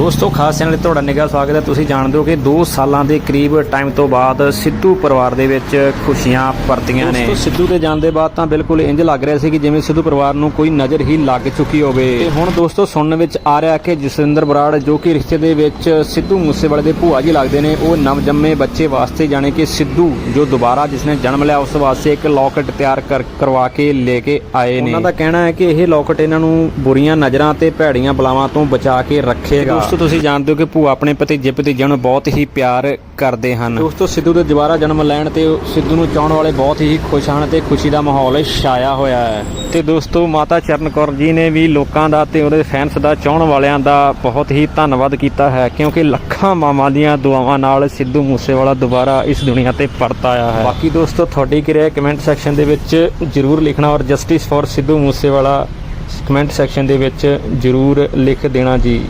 ਦੋਸਤੋ ਖਾਸ ਚੈਨਲ ਤੇ ਤੁਹਾਡਾ ਨਿੱਘਾ ਸਵਾਗਤ ਹੈ। ਤੁਸੀਂ ਜਾਣਦੇ ਹੋ ਕਿ 2 ਸਾਲਾਂ ਦੇ ਕਰੀਬ ਟਾਈਮ ਤੋਂ ਬਾਅਦ ਸਿੱਧੂ ਪਰਿਵਾਰ ਦੇ ਵਿੱਚ ਖੁਸ਼ੀਆਂ ਪਰਤੀਆਂ ਨੇ। ਦੋਸਤੋ ਸਿੱਧੂ ਦੇ ਜਾਣ ਦੇ ਬਾਅਦ ਤਾਂ ਬਿਲਕੁਲ ਇੰਜ ਲੱਗ ਰਿਹਾ ਸੀ ਕਿ ਜਿਵੇਂ ਸਿੱਧੂ ਪਰਿਵਾਰ ਨੂੰ ਕੋਈ ਨਜ਼ਰ ਹੀ ਲੱਗ ਚੁੱਕੀ ਹੋਵੇ। ਤੇ ਹੁਣ ਦੋਸਤੋ ਸੁਣਨ ਵਿੱਚ ਆ ਰਿਹਾ ਕਿ ਜਸਵਿੰਦਰ ਬਰਾੜ ਜੋ ਕਿ ਰਿਸ਼ਤੇ ਦੇ ਵਿੱਚ ਸਿੱਧੂ ਮੂਸੇਵਾਲੇ ਦੇ ਭੂਆ ਜੀ ਲੱਗਦੇ ਨੇ ਉਹ ਨਵਜੰਮੇ ਬੱਚੇ ਵਾਸਤੇ ਜਾਣੇ ਕਿ ਸਿੱਧੂ ਜੋ ਦੁਬਾਰਾ ਜਿਸਨੇ ਜਨਮ ਲਿਆ ਉਸ ਵਾਸਤੇ ਇੱਕ ਲੋਕਟ ਤਿਆਰ ਕਰ ਕਰਵਾ ਕੇ ਲੈ ਕੇ ਆਏ ਨੇ। ਉਹਨਾਂ ਦਾ ਕਹਿਣਾ ਹੈ ਕਿ ਇਹ ਲੋਕਟ ਇਹਨਾਂ ਨੂੰ ਬੁਰੀਆਂ ਨਜ਼ਰਾਂ ਤੇ ਭੈੜੀਆਂ ਬਲਾਵਾਂ ਤੋਂ ਬਚਾ ਕੇ ਰੱਖੇਗਾ। ਦੋਸਤੋ ਤੁਸੀਂ ਜਾਣਦੇ ਹੋ ਕਿ ਭੂਆ ਆਪਣੇ ਭਤੀਜੇ ਭਤੀਜਿਆਂ ਨੂੰ ਬਹੁਤ ਹੀ ਪਿਆਰ ਕਰਦੇ ਹਨ। ਦੋਸਤੋ ਸਿੱਧੂ ਦੇ ਦੁਬਾਰਾ ਜਨਮ ਲੈਣ ਤੇ ਸਿੱਧੂ ਨੂੰ ਚਾਹਣ ਵਾਲੇ ਬਹੁਤ ਹੀ ਖੁਸ਼ ਹਨ ਤੇ ਖੁਸ਼ੀ ਦਾ ਮਾਹੌਲ ਛਾਇਆ ਹੋਇਆ ਹੈ। ਤੇ ਦੋਸਤੋ ਮਾਤਾ ਚਰਨ ਕੌਰ ਜੀ ਨੇ ਵੀ ਲੋਕਾਂ ਦਾ ਤੇ ਉਹਦੇ ਫੈਨਸ ਦਾ ਚਾਹਣ ਵਾਲਿਆਂ ਦਾ ਬਹੁਤ ਹੀ ਧੰਨਵਾਦ ਕੀਤਾ ਹੈ ਕਿਉਂਕਿ ਲੱਖਾਂ ਮਾਵਾਂ ਦੀਆਂ ਦੁਆਵਾਂ ਨਾਲ ਸਿੱਧੂ ਮੂਸੇਵਾਲਾ ਦੁਬਾਰਾ ਇਸ ਦੁਨੀਆ ਤੇ ਪਰਤ ਆਇਆ ਹੈ। ਬਾਕੀ ਦੋਸਤੋ ਤੁਹਾਡੀ ਕੀ ਰਾਏ ਕਮੈਂਟ ਸੈਕਸ਼ਨ ਦੇ ਵਿੱਚ ਜਰੂਰ ਲਿਖਣਾ ਔਰ justice for Sidhu Moosewala comment section ਦੇ ਵਿੱਚ ਜਰੂਰ ਲਿਖ ਦੇਣਾ ਜੀ।